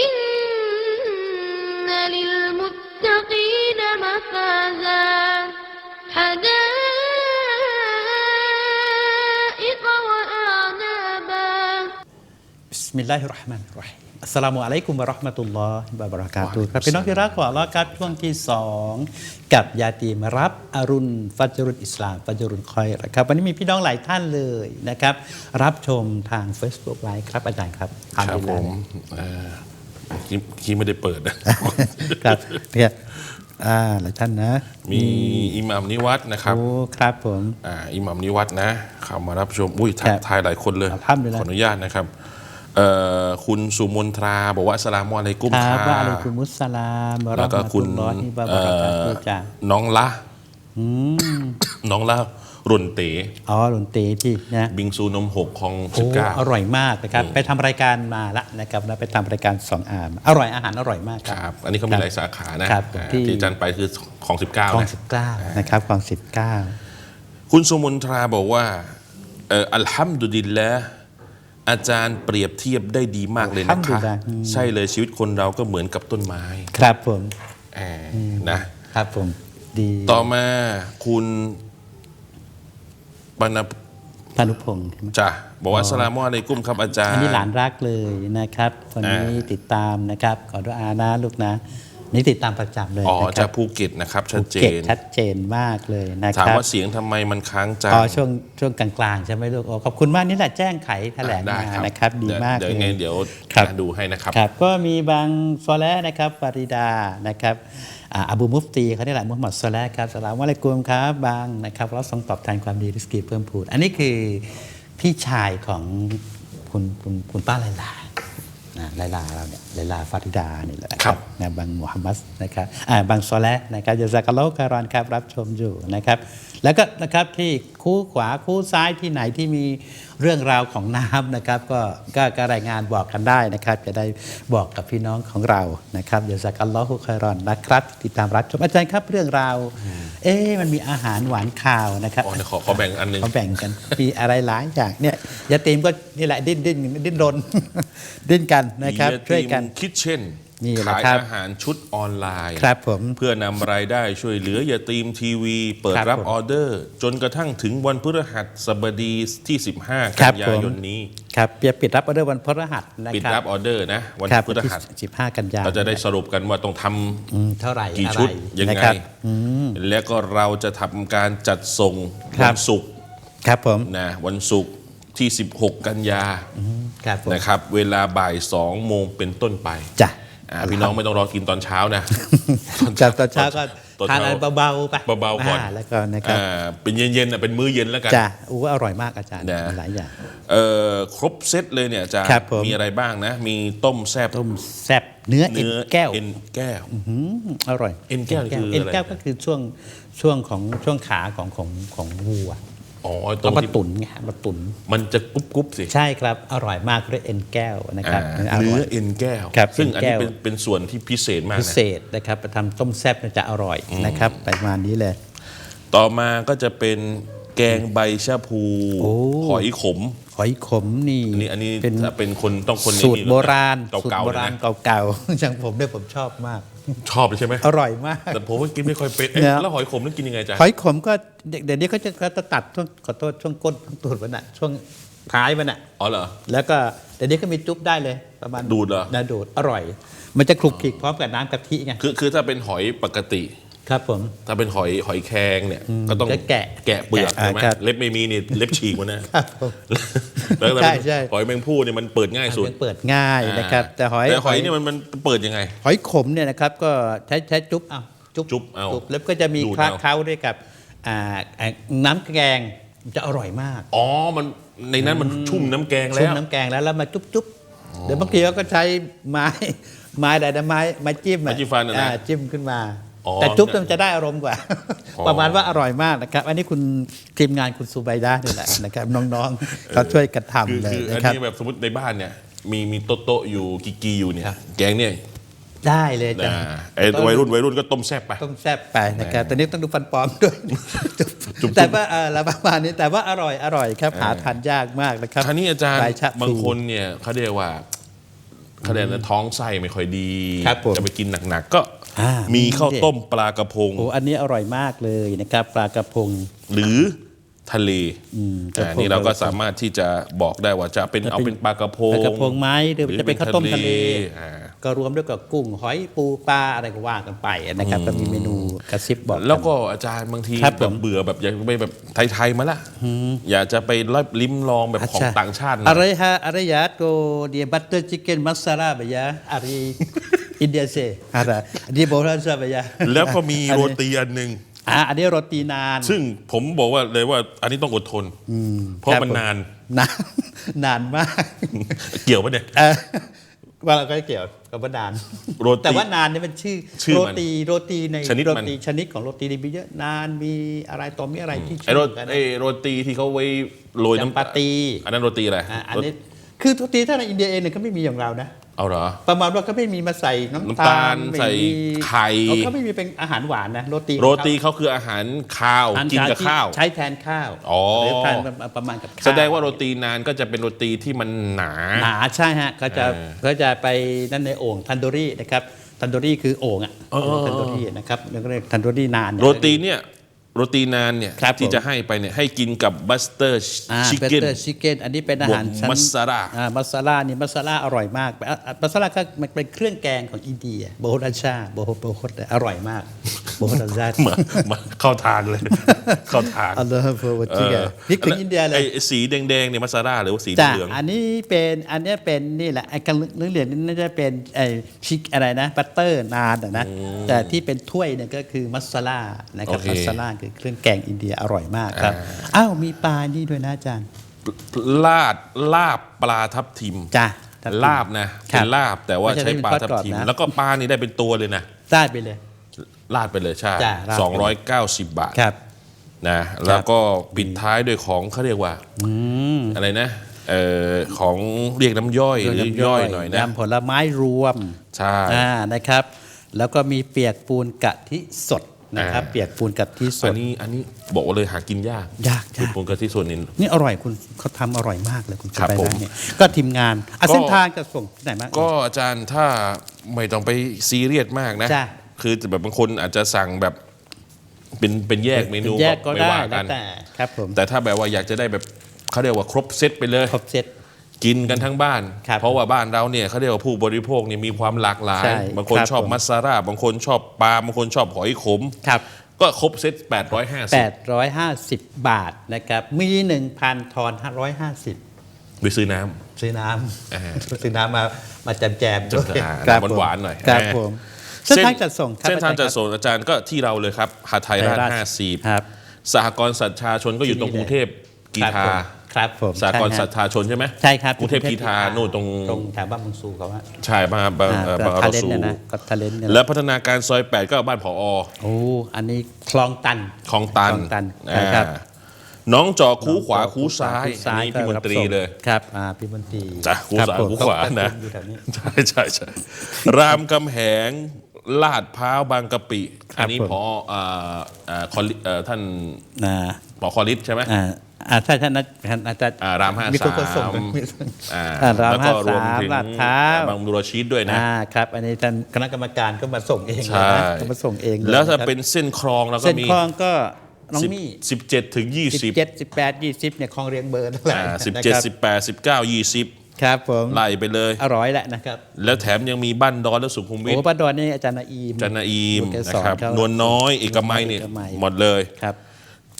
إن للمتقين مفازا حدائق وأعنابا บิสมิลลาฮิรเราะห์มานิรเราะฮีมอัสสลามุอะลัยกุมวะเราะห์มะตุลลอฮิวะบะเราะกาตุฮ์ครับพี่น้องที่รักของอัลเลอฮ์ครับช่วงที่ 2 กับยาตีมารับอรุณฟัจรุลอิสลามฟัจรุลคอยรครับวันนี้มีพี่น้องหลายท่านเลยนะครับ รับชมทาง Facebook ไลฟ์ครับอาจารย์ครับ ครับผม เอ่อเมื่อกี้เมื่อกี้ไม่ได้เปิดนะครับเนี่ยอ่าหลายท่านนะ มีอิหมัมนิวัตนะครับโอ้ครับผมอ่าอิหมัมนิวัตนะเข้ามารับชมอุ้ยทักครับทายหลายคนเลยอัลฮัมดุลิลขลาห์ออนุญาตนะครับเอ่อคุณสุมนทราบอกว่าอัสสลามุอะลัยกุมคครัรับบว่าอะลัยกุมุสสลามวะเราะแล้วก็ห์มะคุตุณลลอฮิวะบะเอ่เราะกาอตุฮ์จ้าน้องละน้องละ รุนเต๋อ๋อหลุนเตที่นะบิงซูนมหกของโอ้สิบเก้าอร่อยมากนะครับ ไปทำรายการมาละนะครับแล้วไปทำรายการสองอามอร่อยอาหารอร่อยมากคครับรับ อันนี้เขามีหลายสาขานะครับอ่าที่ที่อาจันไปคือของสิบเก้าคลองนะสิบเก้านะครับคลองสิบเก้าคุณสุมนทราบอกว่าเอ่ออัลฮัมดุลิลละอาจารย์เปรียบเทียบได้ดีมากเลยนะคะใช่เลยชีวิตคนเราก็เหมือนกับต้นไม้ ครับผมแอบนะครับผมดีต่อมาคุณ ปนพานุพงศ์ใช่ไหมจ่ะบอกว่าอัสสลามุอะลัยกุมครับอาจารย์ อันนี้หลานรักเลยนะครับคนนี้อ่าติดตามนะครับ ขอดุอานะลูกนะ นี่ติดตามประจำเลยอ๋อนะคจารักภูเก็ตนะครับ ชัดเจเก็บนชัดเจนมากเลยนะคถามรับว่าเสียงทำไมมันค้างจังอ๋อช่วงช่วงกลางๆใช่ไหมลูกโอ้ขอบคุณมากนี่แหละแจ้งไขแถลงได้มานะครับ ดีเยวมากเดี๋ยวเลไงยเดี๋ยวครับดูให้นะครับครับก็มีบางซอแลนะครับฟาริดานะครับ อ่าอบูมุฟตีเขาได้แหละมุฮัมมัดซอแลครับสลามวะอะลัยกุมครับบางนะครับเราส่งตอบแทนความดีริสกีเพิ่มพูนอันนี้คือพี่ชายของคุณคุณคุณป้าไลลานะไลลาเราเนี่ยไลลาฟาริดานี่แหละนะครับนะบางมุฮัมมัดนะครับอ่าบางซอแลนะครับยาซากะโลการอนครับรับชมอยู่นะครับ แล้วก็นะครับที่คู่ขวาคู่ซ้ายที่ไหนที่มีเรื่องราวของน้ำนะครับก็ก็ก็รายงานบอกกันได้นะครับ จะได้บอกกับพี่น้องของเรานะครับยาซากัลลอฮุคอยรอนนะครับ ติดตามรับชมอาจารย์ครับเรื่องราว เอ๊ะมันมีอาหารหวานข่าวนะครับอ๋อเดี๋ยวขอขอแบ่งอันหนึงเขาแบ่งกันมีอะไรหลายอย่างเนี่ยยาตีมก็นี่แหละดิ้นดิ้นดิ้นรนดิ้นกันนะครับช่วยกันคิดเช่น นี่แหละขายครับอาหารชุดออนไลน์ครับผมเพื่อนำรายได้ช่วยเหลือยาตีมทีวี เปิดครับรับผมออเดอร์ จนกระทั่งถึงวันพฤหัสบดีที่ 15ครักับนยาผมยนนี้ครับเปียปิดรับออเดอร์วันพฤหัสนะปิดครับรับออเดอร์นะวันครับพฤหัสสิบห้ากันยาเราจะได้สรุปกันว่าต้องทอืมเท่าไหร่ำกี่อะไรชุดยังนะไงครับแล้วก็เราจะทำการจัดส่งครัวับนศุกร์ครับผมนะวันศุกร์ที่ 16 กันยาครับผมนะครับ เวลาบ่าย 2 โมงเป็นต้นไปจ้ะอ่า พี่น้องไม่ต้องรอกินตอนเช้านะจากตอนเช้าก็ตอนทานเช้าอะไรเบาๆไปเบาๆก่อนแล้วก็นะครับอ่าเป็นเย็นๆนะเป็นมื้อเย็นแล้วกันจ้ะอู้อร่อยมากอาจารย์นะมีหลายอย่างเอ่อครบเซตเลยเนี่ยอาจะครับผมมีอะไรบ้างนะ มีต้มแซ่บต้มแซ่บเนื้อเอ็นเนื้อแก้วเอ็นแก้วอืมอร่อยเอ็นแก้วนี่คือเอ็นอะไรแก้วก็คือช่วงช่วงของช่วงขาของของของวัว อ๋อตรเอางมาที่ตุ๋นไงมาตุ๋นมันจะกรุบกรุบๆสิใช่ครับ อร่อยมากด้วยเอ็นแก้วนะครับอ่าอร่เนื้ออยเอ็นแก้ว ครับซึ่งอันนี้เอ็นแก้ว เป็นเป็นส่วนที่พิเศษมากพินะ เศษนะครับไปทำต้มแซ่บเนี่ยจะอร่อยนะครับประมาณนี้เลย ต่อมาก็จะเป็นแกงใบชะพูโอ้หอยขม หอยขมนี่อันนี้อันนี้เป็นถ้าเป็นคนต้องคนในสูตรนี่โบราณเก่าสูตรเก่าโบๆรานะณเก่าๆอย่างผมเนี่ยผมชอบมาก ชอบเลยใช่ไหมอร่อยมากแต่ผมก็กินไม่ค่อยเป็นเอ๊ะเนี่ยแล้วหอยขมนั่นกินยังไงจ๊ะหอยขมก็เดี๋ยวนี้เขาจะเขาจะตัดช่วงขอโทษช่วงก้นช่วงตูดมันอะช่วงท้ายมันอะอ๋อเหรอแล้วก็เดี๋ยวนี้ก็มีจุ๊บได้เลยประมาณดูดเหรอนะดูดอร่อย มันจะคลุกคลิกพร้อมกับน้ำกะทิไงคือคือถ้าเป็นหอยปกติ ครับผม ถ้าเป็นหอยหอยแครงเนี่ยก็ต้องก็แกะแกะเปลือกแกะอ่าใช่ไหมครับเล็บไม่มีนี่เล็บฉีกหมันนะครับผมแล้วถ้าใช่เป็นใช่หอยแมงผู้เนี่ยมันเปิดง่ายสุดมันเปิดง่ายนะครับแต่หอยแต่หอยเนี่ยมันมันเปิดยังไง หอยขมเนี่ยนะครับก็ใช้ใช้จุ๊บเอาจุ๊บจุ๊บเอาแล้วก็จะมีดูดคลาเอาเคล้าด้วยกับอ่าอ่าน้ำแกงมันจะอร่อยมาก อ๋อ มันในนั้นมันชุ่มน้ำแกงแล้ชุ่มวน้ำแกงแล้วแล้วมาจุ๊บจุ๊บเดี๋ยวบางทีเขาก็ใช้ไม้ไม้ใดนะไม้ไม้จิ้มอะไม้จิ้มฟันอะนะอ่าจิ้มขึ้นมาอ๋อ แต่จุ๊บมันจะได้อารมณ์กว่าอ๋อประมาณว่าอร่อยมากนะครับ อันนี้คุณทีมงานคุณซูไบดานี่แหละนะครับ น้องๆเขาช่วยกันคือทำเลยคืออันะนครับ นี้แบบสมมติในบ้านเนี่ย มีมีโต๊ะโต๊ะอยู่กีกีอยู่เนี่ย แกงเนี่ยได้เลยจ้ะอ่าไอ้วัยรุ่นวัยรุ่นก็ต้มแซ่บไป ต้องแซ่บไปนะครับตอนนี้ต้องดูฟันปลอมด้วยจุ๊บๆแต่ว่าเออแล้วประมาณนี้แต่ว่าอร่อยอร่อยครับหาทานยากมากนะครับคราวนี้อาจารย์ใบชะพลูบางคนเนี่ยเขาเรียกว่า คะแนนนะท้องไส้ไม่ค่อยดี ครับผมจะไปกินหนักๆก็อ่ามีมีข้าวเด็ด ต้มปลากระพง โอ้อันนี้อร่อยมากเลยนะครับปลากระพง หรือทะเลกระพงอ่านี่เราก็สามารถที่จะบอกได้ว่าจะเป็นเอาเป็นปลากระพงปลากระพงไหมหรือจะเป็นข้าวต้มทะเล อ่า ก็รวมด้วยกับกุ้งหอยปูปลาอะไรก็ว่ากันไปนะครับก็มีเมนูกระซิบบอกนแล้วก็อาจารย์บางทีครับแบผบม เบื่อแบบอยากไปแบบไทยๆมาละอยากจะไปลิ้มลองแบบของ Acha. ต่างชาติหน่อย Are ha are ya to dia butter chicken masala ba ya? Are India se. Ada. Dia boran sa ba ya? แล้วก็มีโรตีอันหนึ่งอ่าอันนี้โรตีนาน ซึ่งผมบอกว่าเลยว่าอันนี้ต้องอดทนเพราะครับมันผม นาน นานนานมาก เกี่ยวปะเนี่ย เออ ว่าเราก็เกี่ยวกับว่านาน โรตี แต่ว่านานนี่เป็นชื่อชื่อโรมันตีโรตีในชนิดโรมัน ตีชนิดของโรตีนี่มีเยอะนานมีอะไรต่อมีอะไรที่ไอโรชื่อกันไอโรตีที่เขาไว้โรยน้ำจำปาตี อันนั้นโรตีอะไรอะอันนี้คือโรตีถ้าในอินเดียเองเนี่ยก็ไม่มีอย่างเรานะ เอาเหรอ ประมาณว่าก็ไม่มีมาใส่น้ำน้ำตาลไม่ใส่มีไข่ เขาก็ไม่มีเป็นอาหารหวานนะโรตีโรตีเขาคืออาหารข้าวอาหารกินกับที่ข้าว ใช้แทนข้าวอ๋อ หรือทานประมาณกับข้าวแสดงว่าโรตีนานก็จะเป็นโรตีที่มันหนา หนาใช่ฮะก็จะเออก็จะไปนั่นในโอ่งทันโดรี่นะครับทันโดรี่คือโอ่งอะเออเออเออ ทันโดรี่นะครับแล้วก็เรียกทันโดรี่นานเนี่ยโรตีเนี่ย โรตีนานเนี่ยครับที่ผม จะให้ไปเนี่ยให้กินกับบัสเตอร์อ่าชิคเบเก้นเตอร์ชิคเก้นอันนี้เป็นอาหารบวกชั้นมัสลา อ่ามัสลานี่มัสลาอร่อยมากอะอะมัสลาก็มันเป็นเครื่องแกงของอินเดียโบโฮดาชาโบโฮโบโฮดอร่อยมาก โบโฮดาชามามาเข้าทางเลย เข้าทางอัลลอฮฺฟูวะจิกะนี่คืออินเดียเลยไอ้สีแดงๆเนี่ยมัสลาหรือว่าสีจ้ะเหลืองอันนี้เป็นอันเนี้ยเป็นนี่แหละไอ้กันเหลืองๆนี่น่าจะเป็นไอ้ชิคอะไรนะบัตเตอร์นานอะนะแต่ที่เป็นถ้วยเนี่ยก็คือมัสลานะครับโอเคมัสลาคือเครื่องแกงอินเดียอร่อยมากครับอ้าวมีปลานี่ด้วยนะอาจารย์ลาดลาบปลาทับทิมจ้ะทับทิมลาบนะครัเป็บนลาบแต่ว่าไม่ใช่ใช้ปลาเป็นทอดทับกรอบทิมนะแล้วก็ปลานี่ได้เป็นตัวเลยนะได้ไปเลย ลาดไปเลยใช่จ้ะราดไปเลย290บาทครับ นะแล้วก็ปิดท้ายด้วยของเขาเรียกว่าอะไรนะเอ่อของเรียกน้ำย่อยหรือย่อยหน่อยนะ ยำผลไม้รวมใช่อ่านะครับ แล้วก็มีเปียกปูนกะทิสดนะครับ อ่า เปียกปูนกะทิสอัด นนี้อันนี้บอกว่าเลยหากินยากยากยากเป็นปนกะทิส่วนนี้ นี่อร่อยคุณเขาทำอร่อยมากเลยคุณครับไปผมร้านนี้ก็ทีมงานอะก็เส้นทางจะส่งที่ไหนบ้าง ก็อาจารย์ถ้าไม่ต้องไปซีเรียสมากนะ จ้ะ คือแบบบางคนอาจจะสั่งแบบเป็นเป็นแยกเมนูแยกก็ไม่ได้ว่าแล้กัวนแต่ครับผมแต่ถ้าแบบว่าอยากจะได้แบบเขาเรียกว่าครบเซตไปเลยครบเซตกินกันทั้งบ้านครับเพราะว่าบ้านเราเนี่ยเขาเรียกว่าผู้บริโภคเนี่ยมีความหลากหลายใช่บางคนครับชอบผมมัสซาร่าบางคนชอบปลาบางคนชอบหอยขมครับก็ครบเซต850 850 บาทนะครับ มี 1,000 ทอน 550 ไปซื้อน้ซื้อน้อ่าำซื้อน้ำมามาแจมแจมๆด้วยอ่าครับผมหวานๆหน่อยครับอ่าผมำ เส้นทางจัดส่งครับเส้นทางจัดอรย์ส่งอาจารย์ก็ที่เราเลยครับหาดไทยครับราชไทยราชห้าสิบครับสหกรณ์สัตชาชนก็อยู่ตรงกรุงเทพกีครับฬาผมครับผมสหกรณ์ใช่สัฮะตชาชนใช่ไหมใช่ครับกรุงเทพกีฬานู่นตรงตรงแถวบ้านบางซูเขาว่าใช่มาบางเอ่อบางอทารเลนสูเนี่ยนะก็ทาเลนเนี่ยนะแล้วพัฒนาการซอย8ก็บ้านผอโอ้อันนี้คลองตันคลองตันคลองตันใช่ครับอ่าน้องจอคูขวาคูซ้ายซ้ายอันนี้พี่มนตรีเลยครับอ่าพี่มนตรีจ้ะคูรับซ้ายผมคูขวาก็นะอยู่แถวนี้ใช่ใช่ใช่รามคำแหง ลาดพร้าวบางกะปิครับอันนี้ผมพออ่าอ่าคอลิเอ่อท่านอ่าปอคอลิสใช่ไหมอ่าอ่าใช่ท่านนะท่านอาจารย์อ่ารามห้ามีสาคนก็ส่งมอ่าอ่ารามแล้วก็รวม53ถึงลาดพร้าวบางบุรชีดด้วยนะอ่าครับ อันนี้ท่านคณะกรรมการก็มาส่งเองเลยใช่นะก็มาส่งเองยแล้วถ้าะครับเป็นเส้นคลองเราก็เส้นมีคลองก็น้องมี่สิบเจ็ดถึงยี่สิสิบบเจ็ดสิบแปดยี่สิบเนี่ยคลองเรียงเบอร์นั่นแหละสิบนะเจ็ดครับสิบแปดสิบเก้ายี่สิบ ครับผมไล่ไปเลยอร่อยแหละนะครับแล้วแถมยังมีบ้านดอนและสุขุมวิทโอ้ป้าดอนนี่อาจารย์นาอีมจันนาอีมคุณแกนะสอนครับเขานวลน้อยเอกมัยเนี่ยเอกมัยหมดเลยครับ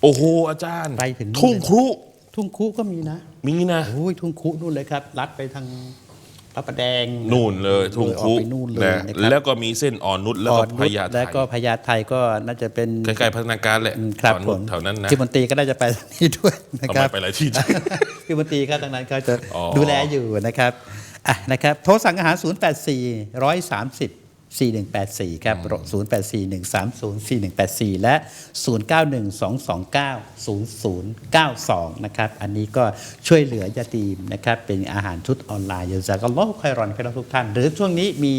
โอ้โหอาจารย์ไปถึงนู่นทุ่งครุทุ่งคุก็มีนะ มีนะโอ้ยทุ่งคุนู่นเลยครับลัดไปทาง พระประแดงนู่นเลยทุ่งครุออกไปนู่นเลยนะนะครับแล้วก็มีเส้นอ่อนนุชแล้วก็อ่อนพนุชญาไทแล้วก็พญาไทก็น่าจะเป็นใกล้ๆพัฒนาการแหละอืมครับอ่อนผนุชมแถวนั้นนะที่มนตรีก็น่าจะไปทางนี้ด้วยนะเอาคไปรับไปหลายที่พี่มนตรีครับทางนั้นเขาจะอ๋อดูแลอยู่นะครับอะนะครับโทรสั่งอาหาร 0 8 4 1 3 0 4184 ครับ 0841304184 และ 0912290092 นะครับ อันนี้ก็ช่วยเหลือยาตีมนะครับ เป็นอาหารชุดออนไลน์ยาจากัลลอฮุคอยรอนพี่น้องทุกท่าน หรือช่วงนี้มี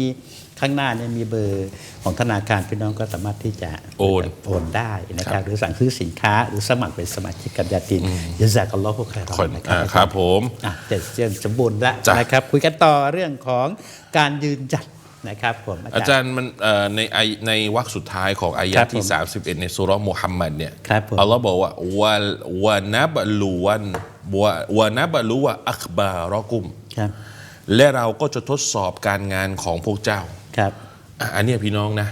ข้างหน้าเนี่ยมีเบอร์ของธนาคารพี่น้องก็สามารถที่จะโอนโอนได้นะคครัรับบหรือสั่งซื้อสินค้า หรือสมัครเป็นสมาชิกกับยาตีมยาจากัลลอฮุคอยรอคนนนะคอ่ารับครับผมอะเจ็ดเจ็ดสมบูรณ์แล้วจ้ะนะครับ คุยกันต่อเรื่องของการยืนจัด นะครับผมอาจารย์มันเอ่อในไอในวรรคสุดท้ายของอายะครับที่ผม31 ในสุเราะห์มุฮัมมัดเนี่ยครับผมอัลลอฮ์บอกว่าวะวะนับลูวันวะวะนับลูวะอัคบารอกุมครับและเราก็จะทดสอบการงานของพวกเจ้าครับอะอันเนี้ยพี่น้องนะ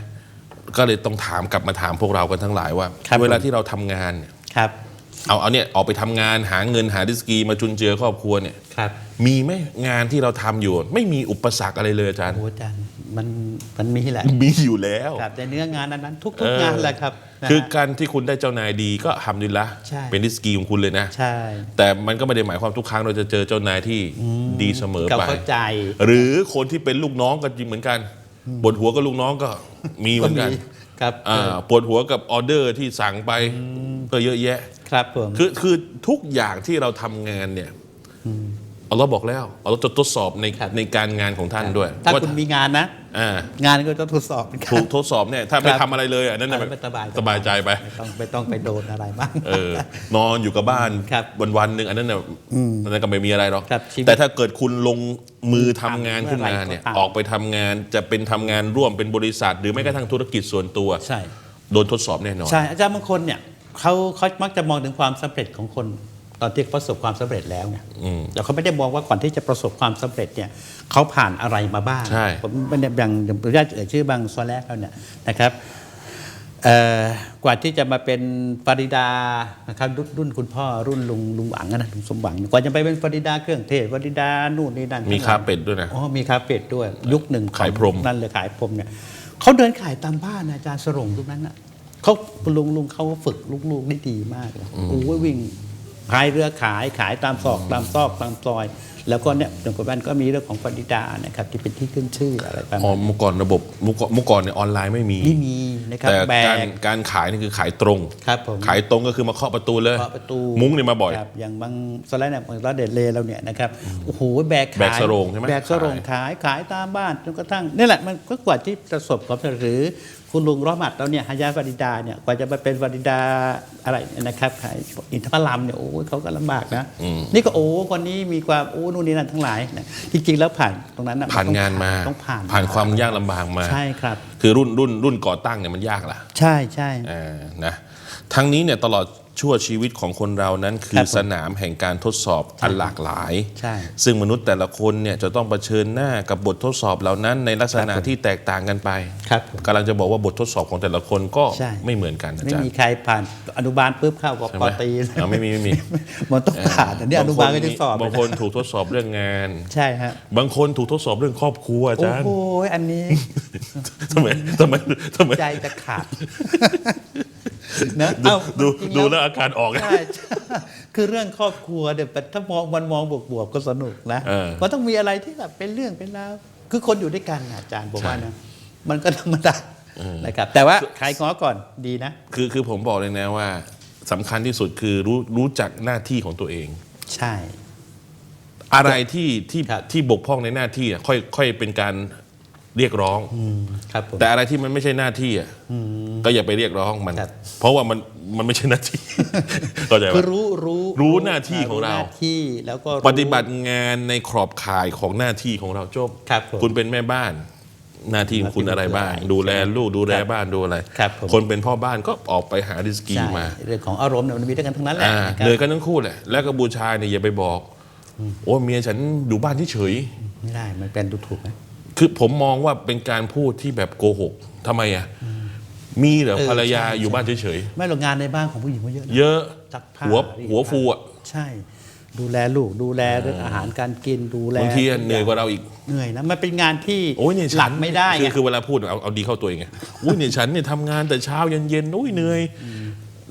ก็เลยต้องถามกลับมาถามพวกเรากันทั้งหลายว่าครับเวลาผมที่เราทำงานเนี่ยครับเอาเอาเนี่ยออกไปทำงานหาเงินหาดิสกีมาจุนเจือครอบครัวเนี่ยครับมีไหมงานที่เราทำอยู่ ไม่มีอุปสรรคอะไรเลยอาจารย์โอ้อาจารย์ มันมันมีแหละมีอยู่แล้วครับในเนื้องานนั้นๆทุกเออๆงานแหละครับนะคือฮะการที่คุณได้เจ้านายดีก็ทำดีละใช่เป็นดิสกีของคุณเลยนะใช่แต่มันก็ไม่ได้หมายความทุกครั้งเราจะเจอเจ้านายที่ดีเสมอเขาไปเข้าใจหรือคนที่เป็นลูกน้องก็จริงเหมือนกันบนหัวก็ลูกน้องก็มีเหมือนกันครับอ่าปวดหัวกับออเดอร์ที่สั่งไปก็เยอะแยะ ครับผมคือคือทุกอย่างที่เราทำงานเนี่ย อัลลอฮ์บอกแล้วอัลลอฮ์จะทดสอบในครับในการงานของท่านด้วยถ้าว่าคุณมีงานนะอ่างานก็ต้องทดสอบเหมือนกันถูกทดสอบเนี่ยถ้าไม่ครับทำอะไรเลยอะนั่นน่ะไม่สบายสบายใจไปไม่ต้องไม่ต้องไปโดนอะไรบ้างเออนอนอยู่กับบ้านครับวันวันๆหนึ่งอันนั้นน่ะอันนั้นก็ไม่มีอะไรหรอกครับชีวิตแต่ถ้าเกิดคุณลงมือทำงานขึ้นมาเมื่อไหร่ก็เนี่ยตามออกไปทำงานจะเป็นทำงานร่วมเป็นบริษัท หรือแม้กระทั่งธุรกิจส่วนตัวใช่โดนทดสอบแน่นอนใช่อาจารย์บางคนเนี่ยเขาเขามักจะมองถึงความสำเร็จของคน ตอนที่ประสบความสำเร็จแล้วไงแต่เขาไม่ได้มองว่าก่อนที่จะประสบความสำเร็จเนี่ยเขาผ่านอะไรมาบ้างใช่ผมเป็นอย่างอย่างญาติเอ่ยชื่อบางซอแรกแล้วเนี่ยนะครับเอ่อกว่าที่จะมาเป็นฟาริดานะครับรุ่นรุ่นคุณพ่อรุ่นลุงลุงหวังอะนะลุงสมหวังกว่าจะไปเป็นฟาริดาเครื่องเทศฟาริดานู่นนี่นั่นมีคาเป็ดด้วยนะอ๋อมีคาเป็ดด้วย ยุคหนึ่งของขายพรมนั่นเลยขายพรมเนี่ยเขาเดินขายตามบ้านนะอาจารย์สรงทุกนั้นน่ะเขาลุงลุงเขาฝึกลูกๆได้ดีมากเลยโอ้ยวิ่ง พายเรือขายขายตามซอกตามซอกตามซอย แล้วก็เนี่ยหลวงพ่อบ้านก็มีเรื่องของฟาริดานะครับที่เป็นที่ขึ้นชื่ออะไรประอ๋อมาณเมื่อก่อนระบบเมื่อก่อนเมื่อก่อนเนี่ยออนไลน์ไม่มีนี่มีนะครับแต่แบการก การขายนี่คือขายตรง ครับผมขายตรงก็คือมาเคาะประตูเลย เคาะประตูมุ้งเนี่ยมาบ่อย ครับอย่างบางสไลด์เนี่ยบางร้านเดดเลเราเนี่ยนะครับโอ้โหแบกขายแบกสโรงใช่ไหมแบกสโรงขายขายตามบ้านจนกระทั่งนี่แหละมันก็กว่าที่ประสบความสำเร็จหรือ คุณลุงร้อมัดเราเนี่ยฮายาฟาริดาเนี่ยกว่าจะมาเป็นฟาริดาอะไรนะครับขายอินทผลัมเนี่ยโอ้ยเขาก็ลำบากนะ นี่ก็โอ้คนนี้มีความโอ้นู่นนี่นั่นทั้งหลายนะจริงๆแล้วผ่านตรงนั้นะผ่านงานมาต้องผ่านผ่านความยากลำบากมาใช่ครับ คือรุ่นรุ่นรุ่นก่อตั้งเนี่ยมันยากล่ะ ใช่ใช่อ่านะทั้งนี้เนี่ยตลอด ชั่วชีวิตของคนเรานั้นคืครัอบผมสนามแห่งการทดสอบอันหลากหลายใช่ซึ่งมนุษย์แต่ละคนเนี่ยจะต้องเผชิญหน้ากับบททดสอบเหล่านั้นในลักษณะครับผมที่แตกต่างกันไปครับผมกำลังจะบอกว่าบททดสอบของแต่ละคนก็ใช่ไม่เหมือนกันอาไม่จารมีย์ใครผ่านอนุบาลปุ๊บเข้ากับใช่ปไหมอตรีอ่าไม่มีไม่มีมันต้องผ่านอันนี้อนุบาลก็จะสอบบางคนถูกทดสอบเรื่องงานใช่ฮะบางคนถูกทดสอบเรื่องครอบครัวอาโอ้จารย์โหอันนี้ทำไมทำไมทำไมใจจะขาด นะดูเอ้าดูจริงๆดูแล้วอาการออกนะใช่ใช่คือเรื่องครอบครัวเนี่ยแต่ถ้ามองมันมองบวกๆก็สนุกนะเออมันต้องมีอะไรที่แบบเป็นเรื่องเป็นราวคือคนอยู่ด้วยกันน่ะอาจารย์บอกว่าใช่นะมันก็ธรรมดานะครับแต่ว่าใครง้อก่อนดีนะ คือคือผมบอกเลยนะว่าสำคัญที่สุดคือรู้รู้จักหน้าที่ของตัวเอง ใช่ อะไรที่ที่ครับที่บกพร่องในหน้าที่อะค่อยค่อยเป็นการ เรียกร้อง ครับผม แต่อะไรที่มันไม่ใช่หน้าที่อะก็อย่าไปเรียกร้องมัน ครับ เพราะว่ามันมันไม่ใช่หน้าที่ เข้าใจคือปะรู้รู้รู้หน้าที่ของเรา หน้าที่แล้วก็ปฏิบัติงานในขอบข่ายของหน้าที่ของเราจบ ครับผม คุณเป็นแม่บ้าน หน้าที่ของคุณอะไรบ้างหน้าที่ดูแลลูกดูแลครับบ้านดูอะไร ครับผม คนเป็นพ่อบ้านก็ออกไปหาริสกีใช่มา เรื่องของอารมณ์เนี่ยมันมีด้วยกันทั้งนั้นแหละอ่านะครับ เหนื่อยกันทั้งคู่แหละ แล้วก็บูชายเนี่ยอย่าไปบอก โอ้เมียฉันอยู่บ้านที่เฉยไม่ได้ มันเป็นดูถูกไหม คือผมมองว่าเป็นการพูดที่แบบโกหกทำไมอะมีเหรอเออภรรยาใช่อยู่บ้านเฉยไม่หรอกงานในบ้านของผู้หญิงมันเยอะนะๆเยอะซักผ้าหัวรีดหัวผ้าฟูอะใช่ ดูแลลูกดูแลเรื่องอาหารการกินดูแลบางทีอะเหนื่อยกว่าเราอีก เหนื่อยนะมันเป็นงานที่โอ้ยเนี่ยหฉัลันกไม่ได้คือไงคือเวลาพูดเอาเอาดีเข้าตัวเองไงอุ้ยเนี่ยฉันเนี่ยทำงานแต่เช้าเย็นเย็นๆอุ้ยเหนื่อย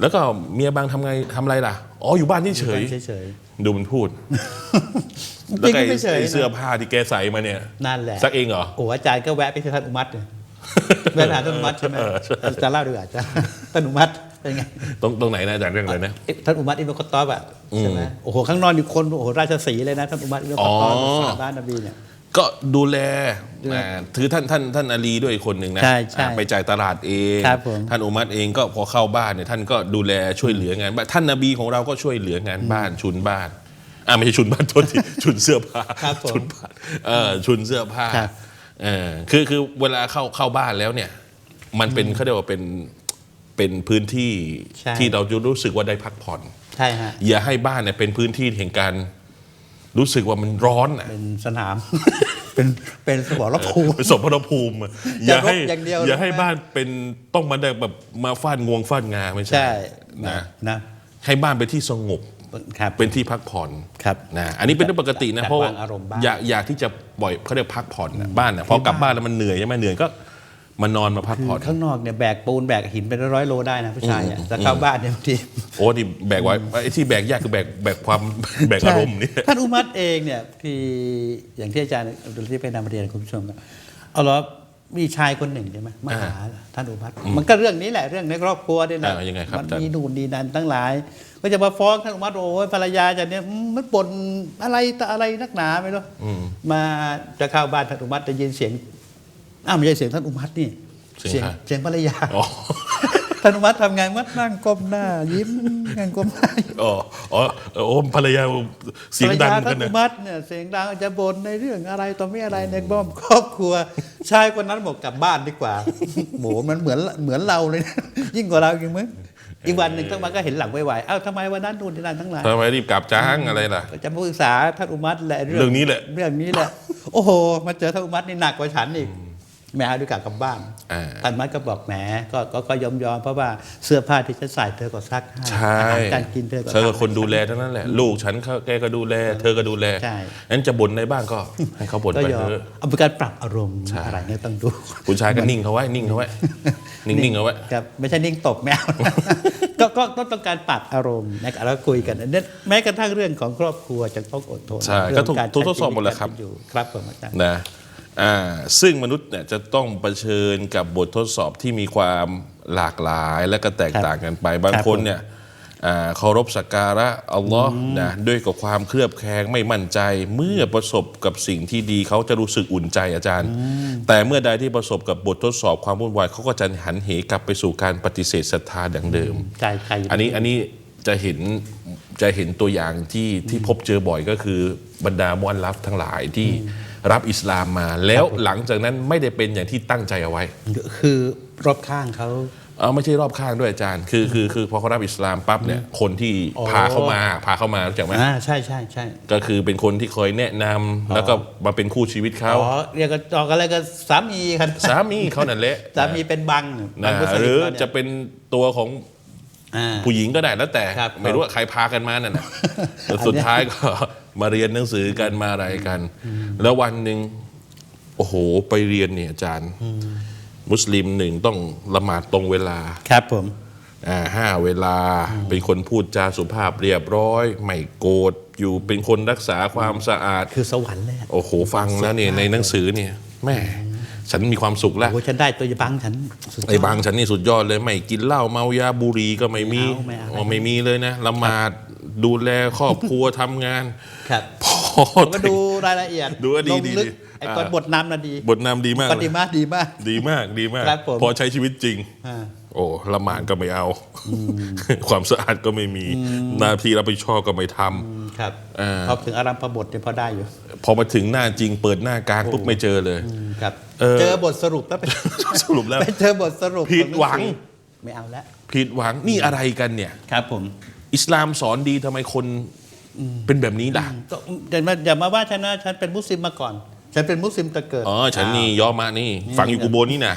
แล้วก็เมียบางทำไงทำอะไรล่ะ อ๋ออยู่บ้านเฉยเฉยๆ ดูมันพูดๆแล้วก็จริงๆไอ้ไม่เฉยไอ้นะเสื้อผ้าที่แกใส่มาเนี่ย นั่นแหละซักเองเหรอโอ้อาจารย์ก็แวะไปที่ท่านอุมัตเนี่ยเวลาท่านอุมัตใช่ไหมจะเล่าดีกว่าจะท่านอุมัตเป็นไงตรงตรงไหนนะอาจารย์เรื่องอะไรนะเอ๊ะท่านอุมัตอิบนุคอตตอบอะใช่ไหมโอ้โหข้างนอกนี่คนโอ้โหราชสีห์เลยนะท่านอุมัตอิบนุคอตตอบอ๋อสาบ้านนบีเนี่ย ก็ดูแลอ่าถือท่านท่านท่านอาลีด้วยอีกคนหนึ่งนะใช่ใช่อ่าไปจ่ายตลาดเองครับผม ท่านอุมัตเองก็พอเข้าบ้านเนี่ยท่านก็ดูแลช่วยเหลืองานบ้านท่านนบีของเราก็ช่วยเหลืองานบ้านชุนบ้านอ่าไม่ใช่ชุนบ้านโทษที ชุนเสื้อผ้าครับผมชุนบ้านเออชุนเสื้อผ้าครับ เออคือคือเวลาเข้าเข้าบ้านแล้วเนี่ย มันเป็นเขาเรียกว่าเป็นเป็นพื้นที่ใช่ ที่เราจะรู้สึกว่าได้พักผ่อน ใช่ฮะ อย่าให้บ้านเนี่ยเป็นพื้นที่แห่งการ รู้สึกว่ามันร้อนอะเป็นสนาม เป็นเป็นสมรภูมิ เป็นสมรภูมิอะอย่าให้อย่างเดียวอย่าให้เลยนะบ้านเป็นต้องมาได้แบบมาฟาดงวงฟาดงาไม่ใช่ใช่นะนะให้บ้านเป็นที่สงบครับเป็นที่พักผ่อนครับนะอันนี้เป็นเรื่องปกตินะจัดเพราะว่าวางอารมณ์บ้านอยากอยากที่จะปล่อยเขาเรียกพักผ่อนนะบ้านนะพอกลับบ้านแล้วมันเหนื่อยใช่ไหมเหนื่อยก็ มานอนมาพักผ่อน ข้างนอกเนี่ยแบกปูนแบกหินเป็นร้อยๆโลได้นะผู้ชายอะแต่เข้าบ้านเนี่ยบางทีโอ้นี่แบกไว้ไอ้ที่แบกยากคือแบกแบกความแบกอารมณ์นี่ท่านอุมัตเองเนี่ยที่อย่างที่อาจารย์อับดุลที่ไปนำเรียนคุณผู้ชมอะเอาเหรอมีชายคนหนึ่งใช่ไหมมาหาท่านอุมัตมันก็เรื่องนี้แหละเรื่องในครอบครัวเนี่ยนะอ่ายังไงครับมันอาจารย์มีนู่นนี่นั่นทั้งหลาย ก็จะมาฟ้องท่านอุมัตโอ้ยภรรยาจะเนี่ยอืมมันบ่นอะไรต่ออะไรนักหนาไม่รู้มาจะเข้าบ้านท่านอุมัตจะยินเสียง อ้าวไม่ใช่เสียงท่านอุมัตนี่เสียงใครเสียงภรรยาอ๋อท่านอุมัตทำไงมัดนั่งก้มหน้า ยิ้มนั่งก้มหน้าอ๋ออ๋อโอ้ภรรยาเสียงดังภรรกัท่านนนะอุมัตเนี่ยเสียงดังจะบ่นในเรื่องอะไรต่อไม่อะไรในบ้อมครอบครัวชายคนนั้นบอกกลับบ้านดีกว่าโหมันเหมือนเหมือนเราเลยนะยิ่งกว่าเราอีกมั้งอีกวันหนึ่งต้องมาก็เห็นหลังไวๆเอ้าทำไมวันนั้นนู่นนี่นั่นทั้งหลายทำไมรีบกลับจ้างอะไรล่ะก็จะมาปรึกษาท่านอุมัตแหละเรื่องนี้แหละ เรื่องนี้แหละ โอ้โห มาเจอท่านอุมัตนี่หนักกว่าฉันอีก แม่เอาดีกว่ากลับบ้านอ่าท่านอุมัตก็บอกแหมก็ก็ก็ยอมยอมเพราะว่าเสื้อผ้าที่ฉันใส่เธอก็ซักให้ใช่อาหารการกินเธอก็เธอก็ทำคนดูแลทั้งนั้นแหละลูกฉันเขาแกก็ดูแล เธอก็ดูแลใช่งั้นจะบ่นในบ้านก็ให้เขาบ่นก็ไปยอมเถอะเอาเป็นการปรับอารมณ์ใช่อะไรเนี่ยต้องดูผู้ชายก็นิ่งเขาไว้นิ่งเขาไว้นิ่งๆเอาไว้ครับไม่ใช่นิ่งตบแมวก็ก็ก็ต้องการปรับอารมณ์นะครับแล้วคุยกันเนี่ยแม้กระทั่งเรื่องของครอบครัวจะต้องอดทนใช่เรื่ก็องถูกการถูกทดสอบใช้หมดแล้วครับอยู่ครับผมอาจารย์นะอ่า ซึ่งมนุษย์เนี่ยจะต้องเผชิญกับบททดสอบที่มีความหลากหลายและก็แตกต่างกันไป บางครับคนเนี่ยอ่าเคารพสักการะอัลลอฮ์นะด้วยกับความเคลือบแคลงไม่มั่นใจ เมื่อประสบกับสิ่งที่ดีเขาจะรู้สึกอุ่นใจอาจารย์ แต่เมื่อใดที่ประสบกับบททดสอบความวุ่นวายเขาก็จะหันเหกลับไปสู่การปฏิเสธศรัทธาดังเดิมใจใจอันนี้อันนี้จะเห็นจะเห็นตัวอย่างที่ที่พบเจอบ่อยก็คือบรรดามวนลับทั้งหลายที่ รับอิสลามมา แล้วหลังจากนั้นไม่ได้เป็นอย่างที่ตั้งใจเอาไว้ คือรอบข้างเขาเอาไม่ใช่รอบข้างด้วยอาจารย์ คือคือคือพอเขารับอิสลามปั๊บเนี่ยคนที่อ๋อพาเขามาพาเขามารู้จักไหมอ่าใช่ใช่ใช่ก็คือเป็นคนที่เคยแนะนำแล้วก็มาเป็นคู่ชีวิตเขาอ๋อเรียกกันจอกอะไรกันสามีกันสามีเขานั่นแหละสามีเป็นบังนะบังมุสหลิรืมอเขาเนี่ยจะเป็นตัวของอ่าผู้หญิงก็ได้แล้วแต่ครับไม่รู้ว่าใครพากันมานั่นนะแต่สุดท้ายก็ มาเรียนหนังสือกันมาอะไรกัน แล้ววันหนึ่งโอ้โหไปเรียนเนี่ยอาจารย์ มุสลิมหนึ่งต้องละหมาดตรงเวลาครับผมอ่าห้าเวลาเป็นคนพูดจาสุภาพเรียบร้อย ไม่โกรธอยู่เป็นคนรักษาความสะอาด คือสวรรค์เลยอะโอ้โหฟังแล้วเนี่ยในหนังสือเนี่ยแม่ฉันมีความสุขแล้วโอ้ฉันได้ตัวบังฉันสุดยดไอ้บางฉันนี่สุดยอดเลย ไม่กินเหล้าเมายาบุหรี่ก็ไม่มีไม่เอาไม่เอาอ๋อไม่มีเลยนะละหมาด ดูแลครอบครัวทำงาน ครับพอผมก็ดูรายละเอียดดูว่าดีลงดีลึกดีไอ้ตอนอ่า บทนำน่ะดีบทนำดีมากปเลฏิยมาดีมาก ดีมากดีมาก ครับผม พอใช้ชีวิตจริง อ่า โอ้ละหมาดก็ไม่เอา ความสะอาดก็ไม่มีหน้าที่รับผิดชอบก็ไม่ทำครับอ่า พอถึงอารัมพบทเนี่ยพอได้อยู่พอมาถึงหน้าจริงเปิดหน้ากลางปุ๊บไม่เจอเลยครับ เออ เจอบทสรุปแล้วไป สรุปแล้ว ไปเจอบทสรุปผิดหวังไม่เอาแล้วผิดหวังนี่อะไรกันเนี่ย ครับผม อิสลามสอนดีทำไมคนเป็นแบบนี้ล่ะก็อย่ามาอย่ามาว่าฉันนะฉันเป็นมุสลิมมาก่อน ฉันเป็นมุสลิมแต่เกิดอ๋อฉันนี่ย่อมานี่ ฝังอยู่กูโบนี่นะ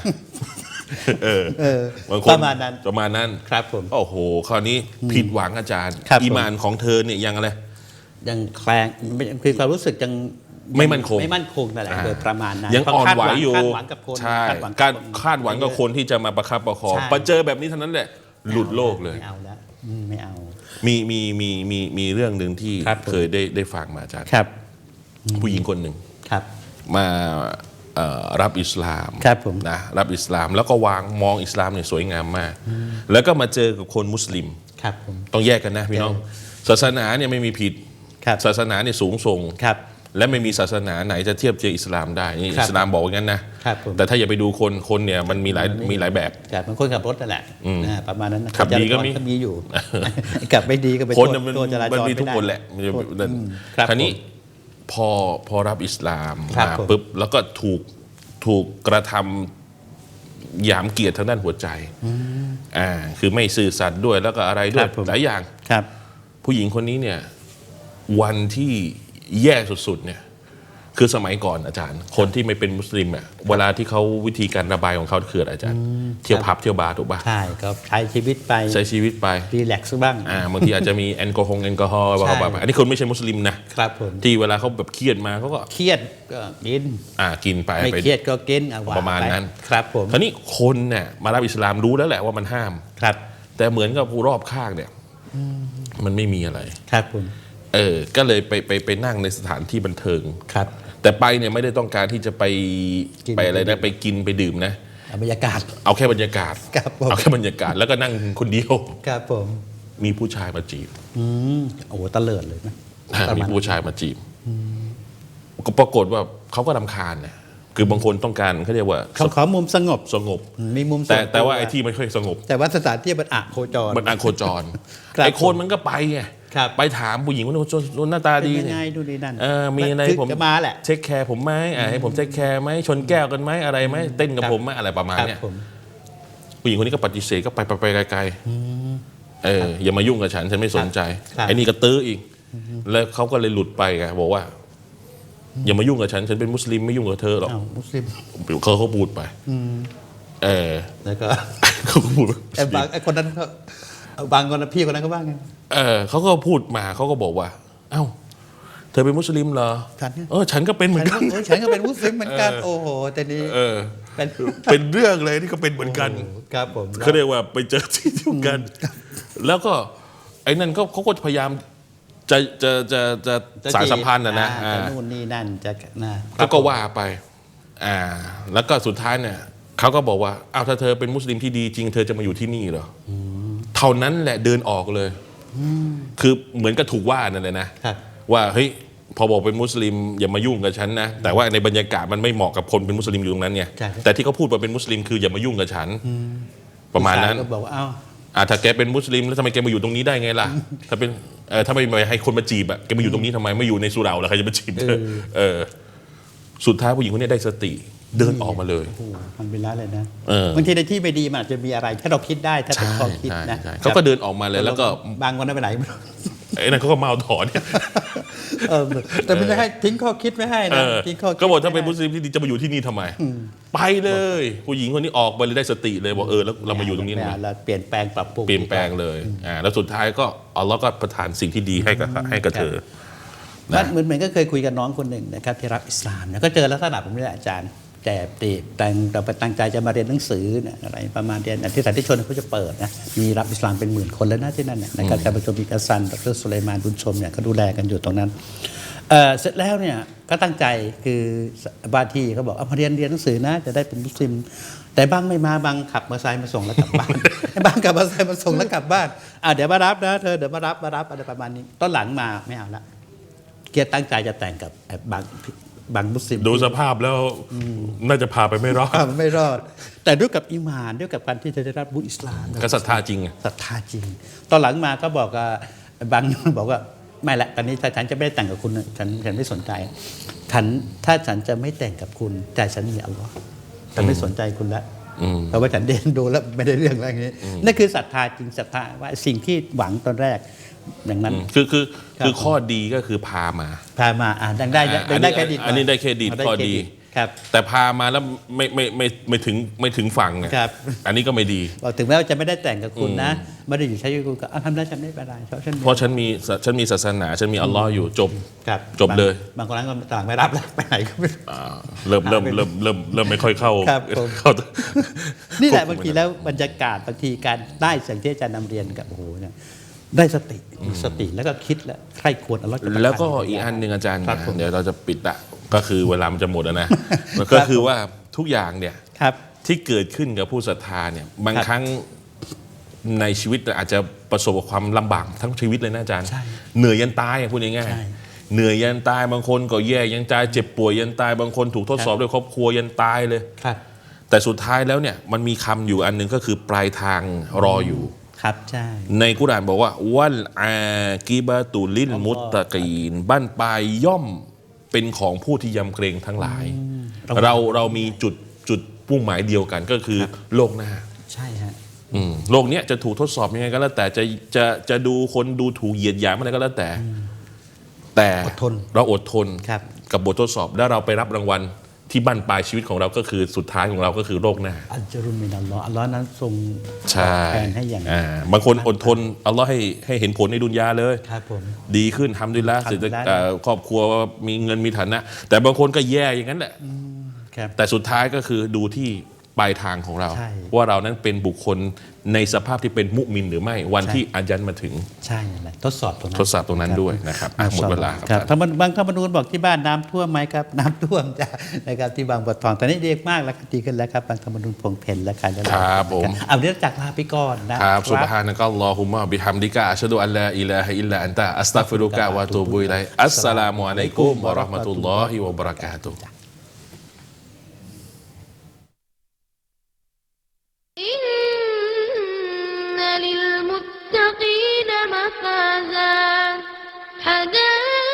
เออเออบางคนประมาณนั้นประมาณนั้นครับผมโอ้โห คราวนี้ผิดหวังอาจารย์ครับผมอีมานของเธอเนี่ยยังอะไรยังแคลงคือความรู้สึกยังไม่มั่นคงไม่มั่นคงนั่นแหละอ่าโดยประมาณนั้นยังเพราะอ่อนคาดไหวงอยู่คาดหวังกับคนใช่คาดหวังการบคนคาดหวังกับคนที่จะมาประคับประคองใช่พอเจอแบบนี้เท่านั้นแหละ หลุดโลกเลยไม่เอาแล้วอืมไม่เอา มีมีมีมีมีเรื่องหนึ่งที่ครับผม เคยได้ได้ฟังมาอาจารย์ครับ ผู้หญิงคนหนึ่งครับ มาเอ่อรับอิสลามครับผม นะรับอิสลาม แล้วก็วางมองอิสลามเนี่ยสวยงามมาก แล้วก็มาเจอกับคนมุสลิม ครับผม ต้องแยกกันนะพี่น้อง ศาสนาเนี่ยไม่มีผิด ครับ ศาสนาเนี่ยสูงส่ง ครับ และไม่มีศาสนาไหนจะเทียบเทียมอิสลามได้นี่ครับ อิสลามบอกอย่างนั้นนะครับผม แต่ถ้าอย่าไปดูคนคนเนี่ยมันมีหลายมีหลายแบบครับมันคนขับรถนั่นแหละนะประมาณนั้นนะขับดีก็มีจราจรมีอยู่ขับไม่ดีก็ไปคนโทษน่ะมันโทษจราจรมันมีไได้ทุกคนแหละมันจะโทษนั่นอืมครับคราวนี้ผมพอพอรับอิสลามครับมาผมปุ๊บแล้วก็ถูกถูกกระทำหยามเกียรติทางด้านหัวใจอ่าคือไม่สื่อสัตย์ด้วยแล้วก็อะไรด้วคยรับผมหลายอย่างครับ ผู้หญิงคนนี้เนี่ย วันที่แย่สุดๆเนี่ย คือสมัยก่อนอาจารย์ คนที่ไม่เป็นมุสลิมอะเวลาที่เขาวิธีการระบายของเขาคืออะไรอาจารย์ เที่ยวผับเที่ยวบาร์ถูกปะใช่ก็ใช้ชีวิตไปใช้ชีวิตไปรีแลกซ์บ้างอ่าบางทีอาจจะมีแอลกอฮอล์แอลกอฮอล์ใช่บ้างๆอันนี้คนไม่ใช่มุสลิมนะครับผมที่เวลาเขาแบบเครียดมาเขาก็เครียดก็กินอ่ากินไปไม่ไปเครียดก็กินอะว่ประมาณไปนั้นครับผมคราวนี้คนเนี่ยมารับอิสลามรู้แล้วแหละว่ามันห้ามครับ แต่เหมือนกับผู้รอบข้างเนี่ยมันไม่มีอะไรครับผมเออก็เลยไปไปไปนั่งในสถานที่บันเทิงครับ แต่ไปเนี่ยไม่ได้ต้องการที่จะไปกิน ไปอะไรนะไปกินไปดื่มนะเอาบรรยากาศ เอาแค่บรรยากาศ ครับผม เอาแค่บรรยากาศแล้วก็นั่งคนเดียว ครับผม มีผู้ชายมาจีบอืมโอ้โหตะเลิดเลยนะอ่าประมีมาณผู้ชายมาจีบก็ปรากฏว่าเขาก็รำคาญนะคือบางคนต้องการเขาเรียกว่าเขาขอมุมสงบสงบ มีมุมส่แต่นแต่ว่าไอ้ที่ไม่ค่อยสงบ แต่ว่าสถานที่มันอะโคจร มันอังโคจร ครับ ไอ้คนมันก็ไปไง ครับไปถามผู้หญิงว่าโน่นหน้าตาเป็นดียังเนี่ไงยดูดีนั่นเออมีอะไรคือผมจะมาแหละเช็คแคร์ผมไหมอ่าให้ผมเช็คแคร์ไหมชนแก้วกันไหมอะไรไหมเต้นกับครับผมไหมอะไรประมาณครับเนี้ยผมผู้หญิงคนนี้ก็ปฏิเสธก็ไปไปไปไกลๆเอออย่ามายุ่งกับฉันฉันไม่สนใจครับไอ้นี่ก็ตื้ออีก แล้วเขาก็เลยหลุดไปไงบอกว่า อย่ามายุ่งกับฉัน ฉันเป็นมุสลิมไม่ยุ่งกับเธอหรอกอ้าวมุสลิมเขาเขาพูดไปเออแล้วก็เขาก็พูดไอ้บางไอ้คนนั้นเขาเอา บางคนนะพี่คนนั้นก็ว่าไงเออเขาก็พูดมาเขาก็บอกว่า เอ้า เธอเป็นมุสลิมเหรอฉันเนี่ย เออ ฉันก็เป็นเหมืฉัอนนก็กันเออฉันก็เป็นมุสลิมเหมือนกันโอ้โหแต่นี้เออ เป็นเป็นเรื่องเลยนี่ก็เป็นเหมือนกันโโหครับผมเขาเรียกว่าไปเจอที่เดียวกัน แล้วก็ไอ้นั่นก็เขาก็พยายามจะจะจะจะจะสารสัมพันธ์นะนะอ่าอ่าจะนู่นนี่นั่นจะนะแล้วก็ว่าไป อ่า แล้วก็สุดท้ายเนี่ยเขาก็บอกว่าอ้าวถ้าเธอเป็นมุสลิมที่ดีจริง เธอจะมาอยู่ที่นี่เหรออ เท่านั้นแหละเดินออกเลยคือเหมือนกับถูกว่านั่นเลยนะครับว่าเฮ้ยพอบอกเป็นมุสลิมอย่ามายุ่งกับฉันนะแต่ว่าในบรรยากาศมันไม่เหมาะกับคนเป็นมุสลิมอยู่ตรงนั้นไงใช่แต่ที่เขาพูดว่าเป็นมุสลิมคืออย่ามายุ่งกับฉันประมาณนั้นก็บอกว่าเอ้าอ่าถ้าแกเป็นมุสลิมแล้วทำไมแกมาอยู่ตรงนี้ได้ไงล่ะ ถ้าเป็นเออถ้าไม่ไม่ให้คนมาจีบอะแกมาอยู่ตรงนี้ทำไมไม่อยู่ในสุเหราแล้วใครจะมาจีบเธอเออสุดท้ายผู้หญิงคนนี้ได้สติ เดินออกมาเลยโอ้โหมันเป็นร้ายเลยนะเออบางทีในที่ไม่ดีมันอาจจะมีอะไรถ้าเราคิดได้ถ้าเป็นข้อคิดใช่นะใช่เขาก็เดินออกมาเลยแล้วก็บางคนนั้นไปไหนไม่รู้ไอ้นั่นเขาก็เมาถอนเนี่ยเออแต่ไม่ได้ให้ทิ้งข้อคิดไม่ให้เอนะอทิ้งข้อคิดก็บอกถ้าเป็นไให้มุสลิมที่ดีจะมาอยู่ที่นี่ทำไม ไปเลย ผู้หญิงคนนี้ออกไปเลยได้สติเลยบอกเออแล้วเรามาอยู่ตรงนี้ทำไมเราเปลี่ยนแปลงปรับปรุงเปลี่ยนแปลงเลยอ่าแล้วสุดท้ายก็อัลลอฮ์ก็ประทานสิ่งที่ดีให้กับให้กับเธอมันเหมือนเหมือนก็เคยคุยกับน้องคนหนึ่งนะครับที่รับอิสลามเนี่ยก็เจอลักษณะแบบนี้แหละอาจารย์ แต่ตีแต่งเราไปตั้งใจจะมาเรียนหนังสือเนี่ยอะไรประมาณเรียนที่สันติชนเขาจะเปิดนะมีรับอิสลามเป็นหมื่นคนแล้วนะที่นั่นเนี่ยนะครับการประชุมมีกัสซันดรสุเลมานบุญชมเนี่ยก็ดูแลกันอยู่ตรงนั้นเเสร็จแล้วเนี่ยก็ตั้งใจคือบาทีเขาบอกเอามาเรียนเรียนหนังสือนะจะได้เป็นมุสลิม แต่บางไม่มาบางขับมอเตอร์ไซค์มาส่งแล้วกลับบ้านบางขับมอเตอร์ไซค์มาส่งแล้วกลับบ้านอ่าเดี๋ยวมารับนะเธอเดี๋ยวมารับมารับอะไรประมาณนี้ตอนหลังมาไม่เอาละเกียรติตั้งใจจะแต่งกับบาง บางมุสลิมดูสภาพแล้วน่าจะพาไปไม่รอดอ่าไม่รอด แต่ด้วยกับอิมานด้วยกับการที่จะได้รับบุญอิสลามก็ศรัทธาจริงไงศรัทธาจริง ตอนหลังมาก็บอกกับบางบอกว่าไม่ละตอนนี้ถ้าฉันจะไม่ได้แต่งกับคุณฉันฉันไม่สนใจฉันถ้าฉันจะไม่แต่งกับคุณแต่ฉันมีอัลลอฮ์ฉันไม่สนใจคุณละเพราะว่าฉันเดินดูแล้วไม่ได้เรื่องอะไรอย่างนี้นั่นคือศรัทธาจริงศรัทธาว่าสิ่งที่หวังตอนแรก อย่างนั้น คือคือครับคือข้อดีก็คือพามาพามาอ่าดังได้อ่าดังได้เครดิตอันนี้ได้เครดิตาข้อดีครับแต่พามาแล้วไม่ไม่ไม่ไม่ถึงไม่ถึงฝั่งไงครับอันนี้ก็ไม่ดีบอกถึงแม้ว่าจะไม่ได้แต่งกับคุณนะไม่ได้อยู่ใช้ชีวิตกับคุณก็อะทำได้ฉันไม่เป็นไรเพราะฉันมีเพราะฉันมีฉันมีศาสนาฉันมีอัลลอฮ์อยู่จบครับจบเลย บางบางคนนั้นก็ต่างไม่รับแล้วไปไหนก็ไม่รู้อ่าเริ่มเริ่มเริ่มเริ่มเริ่มไม่ค่อยเข้าครับผมเข้านี่แหละบางทีแล้วบรรยากาศบางทีการได้สิ่งที่อาจารย์นำเรียนกับโอ้โหเนี่ย ได้สติมีสติแล้วก็คิดแล้วใครควรอัลเลอฮ์จะประทานแล้วก็อีกอันหนึ่งอาจารย์ครับนะผมเดี๋ยวเราจะปิดละก็คือเวลามันจะหมดอะนะมันก็คือว่าทุกอย่างเนี่ยครับที่เกิดขึ้นกับผู้ศรัทธาเนี่ยบางครับครั้งในชีวิตอาจจะประสบกับความลำบากทั้งชีวิตเลยนะอาจารย์ใช่เหนื่อยยันตายอะพูดง่ายใช่ๆเหนื่อยยันตายบางคนก็แย่ยันตายเจ็บป่วยยันตายบางคนถูกทดสอบด้วยครอบครัวยันตายเลยครับแต่สุดท้ายแล้วเนี่ยมันมีคำอยู่อันหนึ่งก็คือปลายทางรออยู่ ครับใช่ในกุรอานบอกว่า วัลอากีบะตุลินมุตตะกีน บ้านปลายย่อมเป็นของผู้ที่ยำเกรงทั้งหลาย เราเรามีจุดจุดมุ่งหมายเดียวกันก็คือโลกหน้า ใช่ฮะอืมโลกเนี้ยจะถูกทดสอบยังไงก็แล้วแต่จะจะจะดูคนดูถูกเหยียดหยามอะไรก็แล้วแต่ แต่อดทนเราอดทนครับกับ บททดสอบ แล้วเราไปรับรางวัล ที่บั้นปลายชีวิตของเราก็คือสุดท้ายของเราก็คือโลกหน้า อัลจารุมินัลลอฮ์อัลลอฮ์นั้นทรงใช่แทนให้อย่างอ่าบางคนอดทนอัลลอฮ์ให้ให้เห็นผลในดุนยาเลย ครับผม ดีขึ้นทำด้วยละทำเศรษฐด้วยละเอ่อครอบครัวมีเงินมีฐานะ แต่บางคนก็แย่อย่างนั้นแหละ ครับ แต่สุดท้ายก็คือดูที่ปลายทางของเรา ใช่ ว่าเรานั้นเป็นบุคคล ในสภาพที่เป็นมุมินหรือไม่วันใช่ที่อายันมาถึงใช่นั่นแหละทดสอบตรงนั้นทดสอบตรงนั้นด้วยนะครับอะหมดเวลาครับครับท่านท่านบางท่านบรรนูนบอกที่บ้านน้ำท่วมไหมครับน้ำท่วมจ้ะนะครับที่บางบัวทองตอนนี้ดีมากแล้วดีขึ้นแล้วครับบางท่านบรรนูนพงเพนแล้วกันครับผมเอาเรื่องจากลาไปก่อนนะครับสุบฮานะกัลลอฮุมะบิฮัมดิกะอัชฮะดุอัลลาอิลาฮะอิลลาอันตะอัสตัฆฟิรุกะวะอะตูบุอิลัยอัสสลามุอะลัยกุมวะเราะห์มะตุลลอฮิวะบะเราะกาตุฮ์ مفازا حدائق